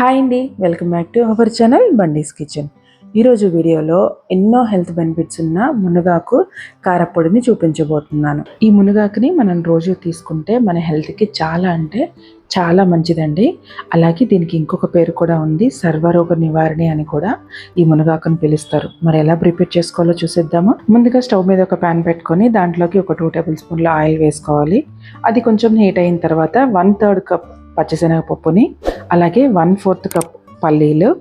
Hi అండి welcome back to our channel Bandi's kitchen. ఈరోజు వీడియోలో ఎన్నో హెల్త్ బెనిఫిట్స్ ఉన్న మునగాకు కారపొడిని చూపించబోతున్నాను. ఈ మునగాకుని మనం రోజు తీసుకుంటే మన హెల్త్కి చాలా అంటే చాలా మంచిదండి. అలాగే దీనికి ఇంకొక పేరు కూడా ఉంది సర్వరోగ నివారణి అని కూడా ఈ మునగాకుని పిలుస్తారు. మరి ఎలా ప్రిపేర్ చేసుకోవాలో చూసేద్దామా? ముందుగా స్టవ్ మీద ఒక ప్యాన్ పెట్టుకొని దాంట్లోకి ఒక టూ టేబుల్ స్పూన్ల ఆయిల్ వేసుకోవాలి. అది కొంచెం హీట్ అయిన తర్వాత వన్ థర్డ్ కప్ పచ్చిశనగపప్పుని అలాగే వన్ ఫోర్త్ కప్ పల్లీలు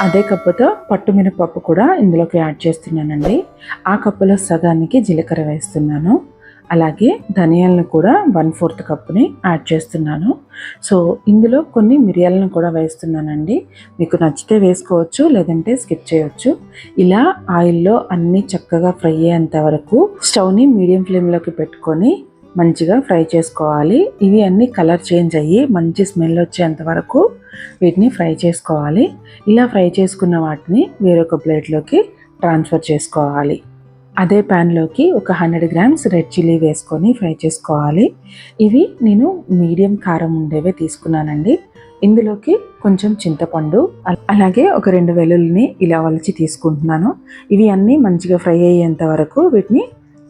అదే కప్పుతో పట్టు మినపప్పు కూడా ఇందులోకి యాడ్ చేస్తున్నానండి. ఆ కప్పులో సగానికి జీలకర్ర వేస్తున్నాను. అలాగే ధనియాలను కూడా వన్ ఫోర్త్ కప్పుని యాడ్ చేస్తున్నాను. సో ఇందులో కొన్ని మిరియాలను కూడా వేస్తున్నానండి. మీకు నచ్చితే వేసుకోవచ్చు లేదంటే స్కిప్ చేయొచ్చు. ఇలా ఆయిల్లో అన్నీ చక్కగా ఫ్రై అయ్యేంత వరకు స్టవ్ని మీడియం ఫ్లేమ్లోకి పెట్టుకొని మంచిగా ఫ్రై చేసుకోవాలి. ఇవి అన్నీ కలర్ చేంజ్ అయ్యి మంచి స్మెల్ వచ్చేంత వరకు వీటిని ఫ్రై చేసుకోవాలి. ఇలా ఫ్రై చేసుకున్న వాటిని వేరొక ప్లేట్లోకి ట్రాన్స్ఫర్ చేసుకోవాలి. అదే ప్యాన్లోకి ఒక హండ్రెడ్ గ్రామ్స్ రెడ్ చిల్లీ వేసుకొని ఫ్రై చేసుకోవాలి. ఇవి నేను మీడియం కారం ఉండేవే తీసుకున్నానండి. ఇందులోకి కొంచెం చింతపండు అలాగే ఒక రెండు వెల్లుల్లిని ఇలా వలిచి తీసుకుంటున్నాను. ఇవి అన్నీ మంచిగా ఫ్రై అయ్యేంత వరకు వీటిని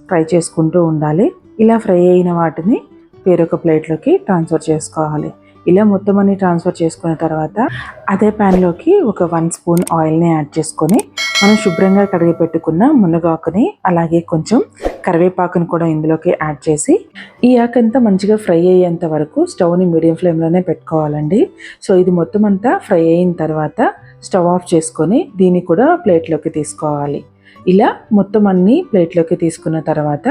ఫ్రై చేసుకుంటూ ఉండాలి. ఇలా ఫ్రై అయిన వాటిని వేరొక ప్లేట్లోకి ట్రాన్స్ఫర్ చేసుకోవాలి. ఇలా మొత్తం అన్ని ట్రాన్స్ఫర్ చేసుకున్న తర్వాత అదే ప్యాన్లోకి ఒక వన్ స్పూన్ ఆయిల్ని యాడ్ చేసుకొని మనం శుభ్రంగా కడిగి పెట్టుకున్న మునగాకుని అలాగే కొంచెం కరివేపాకుని కూడా ఇందులోకి యాడ్ చేసి ఈ ఆకంతా మంచిగా ఫ్రై అయ్యేంత వరకు స్టవ్ని మీడియం ఫ్లేమ్లోనే పెట్టుకోవాలండి. సో ఇది మొత్తం అంతా ఫ్రై అయిన తర్వాత స్టవ్ ఆఫ్ చేసుకొని దీన్ని కూడా ప్లేట్లోకి తీసుకోవాలి. ఇలా మొత్తం అన్ని ప్లేట్లోకి తీసుకున్న తర్వాత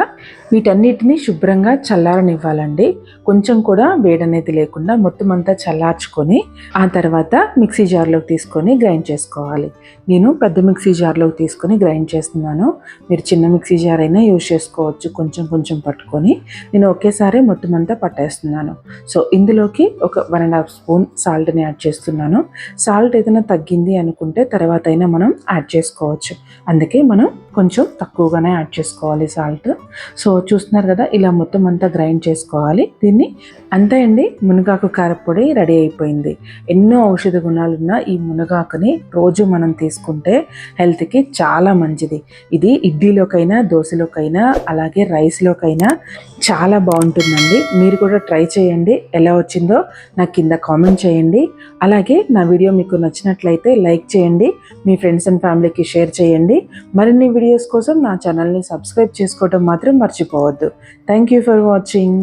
వీటన్నిటిని శుభ్రంగా చల్లారనివ్వాలండి. కొంచెం కూడా వేడనేది లేకుండా మొత్తం అంతా చల్లార్చుకొని ఆ తర్వాత మిక్సీ జార్లోకి తీసుకొని గ్రైండ్ చేసుకోవాలి. నేను పెద్ద మిక్సీ జార్లోకి తీసుకొని గ్రైండ్ చేస్తున్నాను. మీరు చిన్న మిక్సీ జార్ అయినా యూజ్ చేసుకోవచ్చు కొంచెం కొంచెం పట్టుకొని. నేను ఒకేసారి మొత్తం అంతా పట్టేస్తున్నాను. సో ఇందులోకి ఒక వన్ అండ్ హాఫ్ స్పూన్ సాల్ట్ని యాడ్ చేస్తున్నాను. సాల్ట్ ఏదైనా తగ్గింది అనుకుంటే తర్వాత అయినా మనం యాడ్ చేసుకోవచ్చు. అందుకే మనం కొంచెం తక్కువగానే యాడ్ చేసుకోవాలి సాల్ట్. సో చూస్తున్నారు కదా ఇలా మొత్తం అంతా గ్రైండ్ చేసుకోవాలి. దీన్ని అంతే అండి మునగాకు కారపొడి రెడీ అయిపోయింది. ఎన్నో ఔషధ గుణాలున్న ఈ మునగాకుని రోజు మనం తీసుకుంటే హెల్త్కి చాలా మంచిది. ఇది ఇడ్లీలోకైనా దోశలోకైనా అలాగే రైస్లోకైనా చాలా బాగుంటుందండి. మీరు కూడా ట్రై చేయండి ఎలా వచ్చిందో నాకు కింద కామెంట్ చేయండి. అలాగే నా వీడియో మీకు నచ్చినట్లయితే లైక్ చేయండి మీ ఫ్రెండ్స్ అండ్ ఫ్యామిలీకి షేర్ చేయండి. మరిన్ని వీడియోస్ కోసం నా ఛానల్ని సబ్స్క్రైబ్ చేసుకోవడం మాత్రం మర్చిపోవద్దు. Thank you for watching